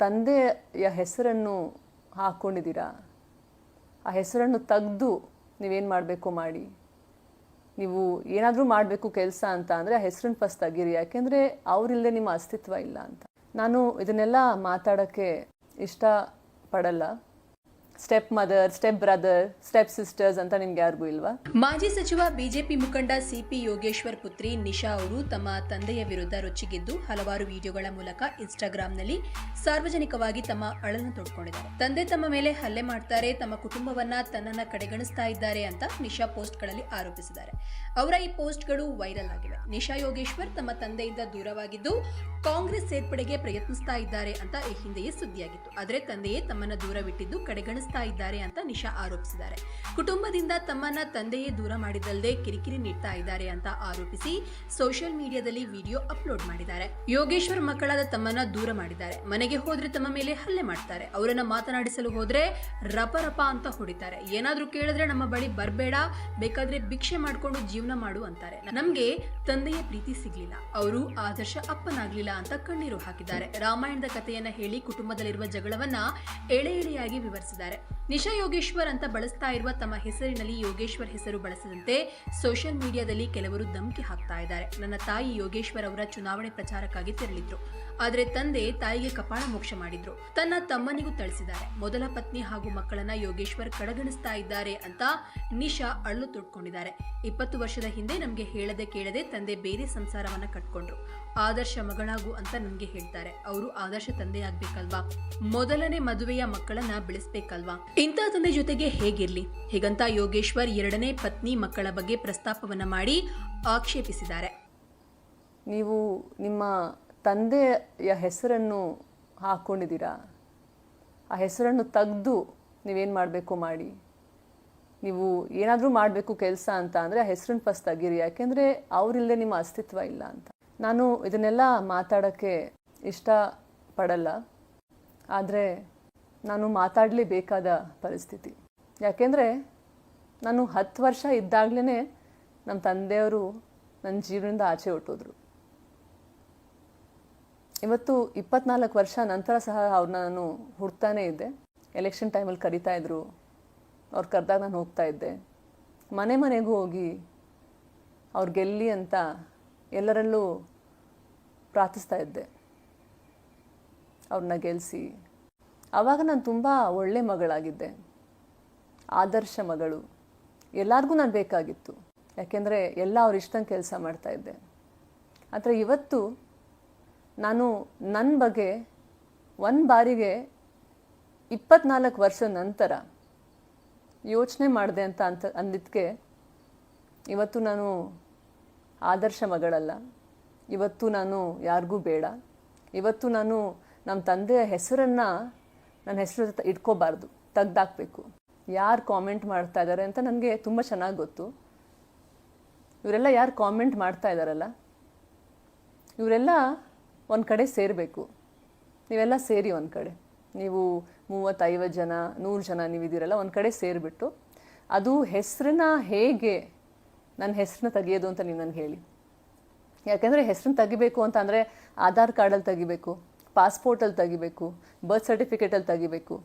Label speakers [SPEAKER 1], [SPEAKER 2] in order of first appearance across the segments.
[SPEAKER 1] ತಂದೆಯ ಹೆಸರನ್ನು ಹಾಕ್ಕೊಂಡಿದ್ದೀರಾ ಆ ಹೆಸರನ್ನು ತೆಗೆದು ನೀವೇನು ಮಾಡಬೇಕು ಮಾಡಿ? ನೀವು ಏನಾದರೂ ಮಾಡಬೇಕು ಕೆಲಸ ಅಂತ ಅಂದರೆ ಆ ಹೆಸರನ್ನು ಫಸ್ಟ್ ತೆಗೀರಿ, ಯಾಕೆಂದರೆ ಅವರಿಲ್ಲದೆ ನಿಮ್ಮ ಅಸ್ತಿತ್ವ ಇಲ್ಲ ಅಂತ. ನಾನು ಇದನ್ನೆಲ್ಲ ಮಾತಾಡೋಕ್ಕೆ ಇಷ್ಟಪಡಲ್ಲ. Step mother step brother step sisters ಅಂತ ನಿಮ್ಗೆ ಯಾರಿಗೂ ಇಲ್ವಾ?
[SPEAKER 2] ಮಾಜಿ ಸಚಿವ, ಬಿಜೆಪಿ ಮುಖಂಡ ಸಿಪಿ ಯೋಗೇಶ್ವರ್ ಪುತ್ರಿ ನಿಶಾ ಅವರು ತಮ್ಮ ತಂದೆಯ ವಿರುದ್ಧ ರೊಚ್ಚಿಗೆದ್ದು ಹಲವಾರು ವಿಡಿಯೋಗಳ ಮೂಲಕ ಇನ್ಸ್ಟಾಗ್ರಾಂನಲ್ಲಿ ಸಾರ್ವಜನಿಕವಾಗಿ ತಮ್ಮ ಅಳನ್ನು ತೋಡ್ಕೊಂಡಿದ್ದಾರೆ. ತಂದೆ ತಮ್ಮ ಮೇಲೆ ಹಲ್ಲೆ ಮಾಡ್ತಾರೆ, ತಮ್ಮ ಕುಟುಂಬವನ್ನ ತನ್ನನ್ನ ಕಡೆಗಣಿಸ್ತಾ ಇದ್ದಾರೆ ಅಂತ ನಿಶಾ ಪೋಸ್ಟ್ಗಳಲ್ಲಿ ಆರೋಪಿಸಿದ್ದಾರೆ. ಅವರ ಈ ಪೋಸ್ಟ್ಗಳು ವೈರಲ್ ಆಗಿವೆ. ನಿಶಾ ಯೋಗೇಶ್ವರ್ ತಮ್ಮ ತಂದೆಯಿಂದ ದೂರವಾಗಿದ್ದು ಕಾಂಗ್ರೆಸ್ ಸೇರ್ಪಡೆಗೆ ಪ್ರಯತ್ನಿಸ್ತಾ ಇದ್ದಾರೆ ಅಂತ ಈ ಹಿಂದೆಯೇ ಸುದ್ದಿಯಾಗಿತ್ತು. ಆದರೆ ತಂದೆಯೇ ತಮ್ಮನ್ನ ದೂರವಿಟ್ಟಿದ್ದು ಕಡೆಗಣಿಸ್ತಾ ಇದ್ದಾರೆ ಅಂತ ನಿಶಾ ಆರೋಪಿಸಿದ್ದಾರೆ. ಕುಟುಂಬದಿಂದ ತಮ್ಮನ್ನ ತಂದೆಯೇ ದೂರ ಮಾಡಿದ್ದಲ್ಲದೆ ಕಿರಿಕಿರಿ ನೀಡ್ತಾ ಇದ್ದಾರೆ ಅಂತ ಆರೋಪಿಸಿ ಸೋಷಿಯಲ್ ಮೀಡಿಯಾದಲ್ಲಿ ವಿಡಿಯೋ ಅಪ್ಲೋಡ್ ಮಾಡಿದ್ದಾರೆ. ಯೋಗೇಶ್ವರ್ ಮಕ್ಕಳಾದ ತಮ್ಮನ್ನ ದೂರ ಮಾಡಿದ್ದಾರೆ. ಮನೆಗೆ ಹೋದ್ರೆ ತಮ್ಮ ಮೇಲೆ ಹಲ್ಲೆ ಮಾಡ್ತಾರೆ. ಅವರನ್ನ ಮಾತನಾಡಿಸಲು ಹೋದ್ರೆ ರಪ ರಪ ಅಂತ ಹೊಡಿತಾರೆ. ಏನಾದ್ರೂ ಕೇಳಿದ್ರೆ ನಮ್ಮ ಬಳಿ ಬರ್ಬೇಡ, ಬೇಕಾದ್ರೆ ಭಿಕ್ಷೆ ಮಾಡ್ಕೊಂಡು ಜೀವನ ಮಾಡು ಅಂತಾರೆ. ನಮ್ಗೆ ತಂದೆಯ ಪ್ರೀತಿ ಸಿಗ್ಲಿಲ್ಲ. ಅವರು ಆದರ್ಶ ಅಪ್ಪನಾಗ್ಲಿಲ್ಲ ಅಂತ ಕಣ್ಣೀರು ಹಾಕಿದ್ದಾರೆ. ರಾಮಾಯಣದ ಕಥೆಯನ್ನ ಹೇಳಿ ಕುಟುಂಬದಲ್ಲಿರುವ ಜಗಳವನ್ನ ಎಳೆ ಎಳೆಯಾಗಿ ವಿವರಿಸಿದ್ದಾರೆ. ನಿಶಾ ಯೋಗೇಶ್ವರ್ ಅಂತ ಬಳಸ್ತಾ ಇರುವ ತಮ್ಮ ಹೆಸರಿನಲ್ಲಿ ಯೋಗೇಶ್ವರ್ ಹೆಸರು ಬಳಸದಂತೆ ಸೋಷಿಯಲ್ ಮೀಡಿಯಾದಲ್ಲಿ ಕೆಲವರು ಧಮಕಿ ಹಾಕ್ತಾ ಇದ್ದಾರೆ. ನನ್ನ ತಾಯಿ ಯೋಗೇಶ್ವರ್ ಅವರ ಚುನಾವಣೆ ಪ್ರಚಾರಕ್ಕಾಗಿ ತೆರಳಿದ್ರು. ಆದರೆ ತಂದೆ ತಾಯಿಗೆ ಕಪಾಳ ಮೋಕ್ಷ ಮಾಡಿದ್ರು. ತನ್ನ ತಮ್ಮನಿಗೂ ಥಳಿಸಿದ್ದಾರೆ. ಮೊದಲ ಪತ್ನಿ ಹಾಗೂ ಮಕ್ಕಳನ್ನ ಯೋಗೇಶ್ವರ್ ಕಡೆಗಣಿಸ್ತಾ ಇದ್ದಾರೆ ಅಂತ ನಿಶಾ ಅಳ್ಳು ತೊಡ್ಕೊಂಡಿದ್ದಾರೆ ಇಪ್ಪತ್ತು ವರ್ಷದ ಹಿಂದೆ ನಮ್ಗೆ ಹೇಳದೆ ಕೇಳದೆ ತಂದೆ ಬೇರೆ ಸಂಸಾರವನ್ನ ಕಟ್ಕೊಂಡ್ರು. ಆದರ್ಶ ಮಗಳಾಗು ಅಂತ ನಮಗೆ ಹೇಳ್ತಾರೆ. ಅವರು ಆದರ್ಶ ತಂದೆ ಆಗ್ಬೇಕಲ್ವಾ ಮೊದಲನೇ ಮದುವೆಯ ಮಕ್ಕಳನ್ನ ಬೆಳೆಸ್ಬೇಕಲ್ವಾ? ಇಂಥ ತಂದೆ ಜೊತೆಗೆ ಹೇಗಿರ್ಲಿ? ಹೀಗಂತ ಯೋಗೇಶ್ವರ್ ಎರಡನೇ ಪತ್ನಿ ಮಕ್ಕಳ ಬಗ್ಗೆ ಪ್ರಸ್ತಾಪವನ್ನ ಮಾಡಿ ಆಕ್ಷೇಪಿಸಿದ್ದಾರೆ.
[SPEAKER 1] ನೀವು ನಿಮ್ಮ ತಂದೆಯ ಹೆಸರನ್ನು ಹಾಕ್ಕೊಂಡಿದ್ದೀರಾ ಆ ಹೆಸರನ್ನು ತೆಗೆದು ನೀವೇನು ಮಾಡಬೇಕು ಮಾಡಿ? ನೀವು ಏನಾದರೂ ಮಾಡಬೇಕು ಕೆಲಸ ಅಂತ ಅಂದರೆ ಆ ಹೆಸರನ್ನು ಫಸ್ಟ್ ತೆಗೀರಿ, ಯಾಕೆಂದರೆ ಅವರಿಲ್ಲದೆ ನಿಮ್ಮ ಅಸ್ತಿತ್ವ ಇಲ್ಲ ಅಂತ. ನಾನು ಇದನ್ನೆಲ್ಲ ಮಾತಾಡೋಕ್ಕೆ ಇಷ್ಟಪಡಲ್ಲ. ಆದರೆ ನಾನು ಮಾತಾಡಲೇಬೇಕಾದ ಪರಿಸ್ಥಿತಿ. ಯಾಕೆಂದರೆ ನಾನು ಹತ್ತು ವರ್ಷ ಇದ್ದಾಗಲೇ ನಮ್ಮ ತಂದೆಯವರು ನನ್ನ ಜೀವನದಿಂದ ಆಚೆ ಹೊಟ್ಟೋದ್ರು ಇವತ್ತು ಇಪ್ಪತ್ನಾಲ್ಕು ವರ್ಷ ನಂತರ ಸಹ ಅವ್ರನ್ನ ನಾನು ಹುಡ್ತಾನೇ ಇದ್ದೆ. ಎಲೆಕ್ಷನ್ ಟೈಮಲ್ಲಿ ಕರಿತಾ ಇದ್ರು. ಅವ್ರು ಕರೆದಾಗ ನಾನು ಹೋಗ್ತಾ ಇದ್ದೆ. ಮನೆ ಮನೆಗೂ ಹೋಗಿ ಅವ್ರು ಗೆಲ್ಲಿ ಅಂತ ಎಲ್ಲರಲ್ಲೂ ಪ್ರಾರ್ಥಿಸ್ತಾ ಇದ್ದೆ. ಅವ್ರನ್ನ ಗೆಲ್ಲಿಸಿ ಆವಾಗ ನಾನು ತುಂಬ ಒಳ್ಳೆ ಮಗಳಾಗಿದ್ದೆ. ಆದರ್ಶ ಮಗಳು. ಎಲ್ಲರಿಗೂ ನಾನು ಬೇಕಾಗಿತ್ತು. ಯಾಕೆಂದರೆ ಎಲ್ಲ ಅವ್ರ ಇಷ್ಟಂಗೆ ಕೆಲಸ ಮಾಡ್ತಾಯಿದ್ದೆ ಆದರೆ ಇವತ್ತು ನಾನು ನನ್ನ ಬಗ್ಗೆ ಒಂದು ಬಾರಿಗೆ ಇಪ್ಪತ್ನಾಲ್ಕು ವರ್ಷ ನಂತರ ಯೋಚನೆ ಮಾಡಿದೆ ಅಂತ ಅಂತ ಅಂದಿದ್ದಕ್ಕೆ ಇವತ್ತು ನಾನು ಆದರ್ಶ ಮಗಳಲ್ಲ. ಇವತ್ತು ನಾನು ಯಾರಿಗೂ ಬೇಡ. ಇವತ್ತು ನಾನು ನಮ್ಮ ತಂದೆಯ ಹೆಸರನ್ನು ನನ್ನ ಹೆಸರು ಇಟ್ಕೋಬಾರ್ದು, ತೆಗ್ದಾಕ್ಬೇಕು. ಯಾರು ಕಾಮೆಂಟ್ ಮಾಡ್ತಾ ಇದ್ದಾರೆ ಅಂತ ನನಗೆ ತುಂಬ ಚೆನ್ನಾಗಿ ಗೊತ್ತು. ಇವರೆಲ್ಲ ಯಾರು ಕಾಮೆಂಟ್ ಮಾಡ್ತಾ ಇದ್ದಾರಲ್ಲ ಇವರೆಲ್ಲ ಒಂದು ಕಡೆ ಸೇರಬೇಕು. ನೀವೆಲ್ಲ ಸೇರಿ ಒಂದು ಕಡೆ. ನೀವು ಮೂವತ್ತೈವತ್ತು ಜನ, ನೂರು ಜನ ನೀವಿದ್ದೀರಲ್ಲ ಒಂದು ಕಡೆ ಸೇರಿಬಿಟ್ಟು ಅದು ಹೆಸರನ್ನ ಹೇಗೆ ನನ್ನ ಹೆಸರನ್ನ ತೆಗೆಯೋದು ಅಂತ ನೀವು ನನಗೆ ಹೇಳಿ. ಯಾಕೆಂದರೆ ಹೆಸರನ್ನ ತೆಗಿಬೇಕು ಅಂತ ಅಂದರೆ ಆಧಾರ್ ಕಾರ್ಡಲ್ಲಿ ತೆಗಿಬೇಕು. ಪಾಸ್ಪೋರ್ಟಲ್ಲಿ ತೆಗಿಬೇಕು ಬರ್ತ್ ಸರ್ಟಿಫಿಕೇಟಲ್ಲಿ ತೆಗಿಬೇಕು.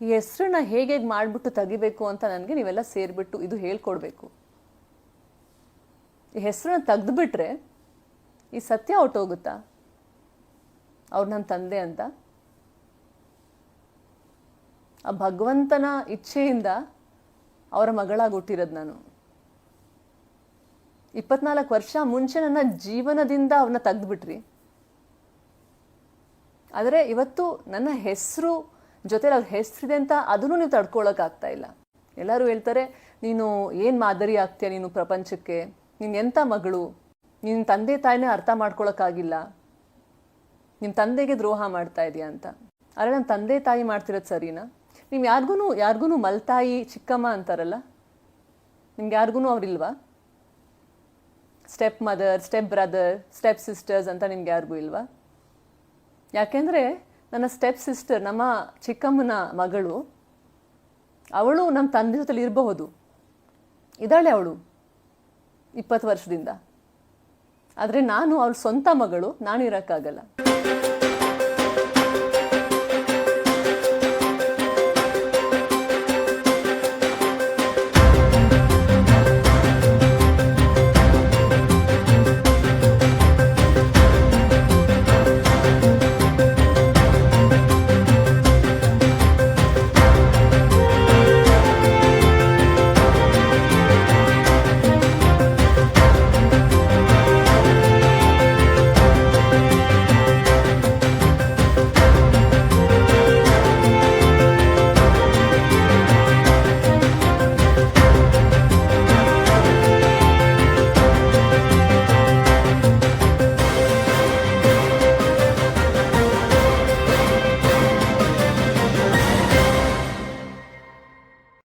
[SPEAKER 1] ಈ ಹೆಸರನ್ನ ಹೇಗೆ ಹೇಗೆ ಮಾಡಿಬಿಟ್ಟು ತೆಗಿಬೇಕು ಅಂತ ನನಗೆ ನೀವೆಲ್ಲ ಸೇರಿಬಿಟ್ಟು ಇದು ಹೇಳ್ಕೊಡ್ಬೇಕು. ಈ ಹೆಸರನ್ನ ತೆಗೆದುಬಿಟ್ರೆ ಈ ಸತ್ಯ ಹೊಟ್ಟೋಗುತ್ತಾ ಅವ್ರು ನನ್ನ ತಂದೆ ಅಂತ? ಆ ಭಗವಂತನ ಇಚ್ಛೆಯಿಂದ ಅವರ ಮಗಳಾಗಿ ಹುಟ್ಟಿರೋದು ನಾನು. ಇಪ್ಪತ್ನಾಲ್ಕು ವರ್ಷ ಮುಂಚೆ ನನ್ನ ಜೀವನದಿಂದ ಅವನ್ನ ತೆಗೆದುಬಿಟ್ರಿ. ಆದರೆ ಇವತ್ತು ನನ್ನ ಹೆಸರು ಜೊತೆ ಅವ್ರ ಹೆಸರಿದೆ ಅಂತ ಅದನ್ನು ನೀವು ತಡ್ಕೊಳ್ಳೋಕ್ಕಾಗ್ತಾ ಇಲ್ಲ. ಎಲ್ಲರೂ ಹೇಳ್ತಾರೆ, ನೀನು ಏನು ಮಾದರಿ ಆಗ್ತೀಯ ನೀನು ಪ್ರಪಂಚಕ್ಕೆ? ನೀನು ಎಂಥ ಮಗಳು? ನಿನ್ನ ತಂದೆ ತಾಯಿನೇ ಅರ್ಥ ಮಾಡ್ಕೊಳಕ್ಕಾಗಿಲ್ಲ ನಿಮ್ಮ ತಂದೆಗೆ ದ್ರೋಹ ಮಾಡ್ತಾ ಇದೆಯಾ ಅಂತ. ಆದರೆ ನನ್ನ ತಂದೆ ತಾಯಿ ಮಾಡ್ತಿರೋದು ಸರಿನಾ? ನೀವು ಯಾರಿಗೂ ಯಾರಿಗೂ ಮಲ್ತಾಯಿ, ಚಿಕ್ಕಮ್ಮ ಅಂತಾರಲ್ಲ? ನಿಮ್ಗೆ ಯಾರಿಗೂ ಅವ್ರಿಲ್ವಾ? Step mother step brother step sisters ಅಂತ ನಿಮ್ಗೆ ಯಾರಿಗೂ ಇಲ್ವಾ? ಯಾಕೆಂದರೆ ನನ್ನ ಸ್ಟೆಪ್ ಸಿಸ್ಟರ್ ನಮ್ಮ ಚಿಕ್ಕಮ್ಮನ ಮಗಳು, ಅವಳು ನಮ್ಮ ತಂದೆ ಜೊತೆಲಿ ಇರಬಹುದು. ಇದ್ದಾಳೆ ಅವಳು, ಇಪ್ಪತ್ತು ವರ್ಷದಿಂದ. ಆದರೆ ನಾನು ಅವಳ ಸ್ವಂತ ಮಗಳು, ನಾನು ಇರೋಕ್ಕಾಗಲ್ಲ.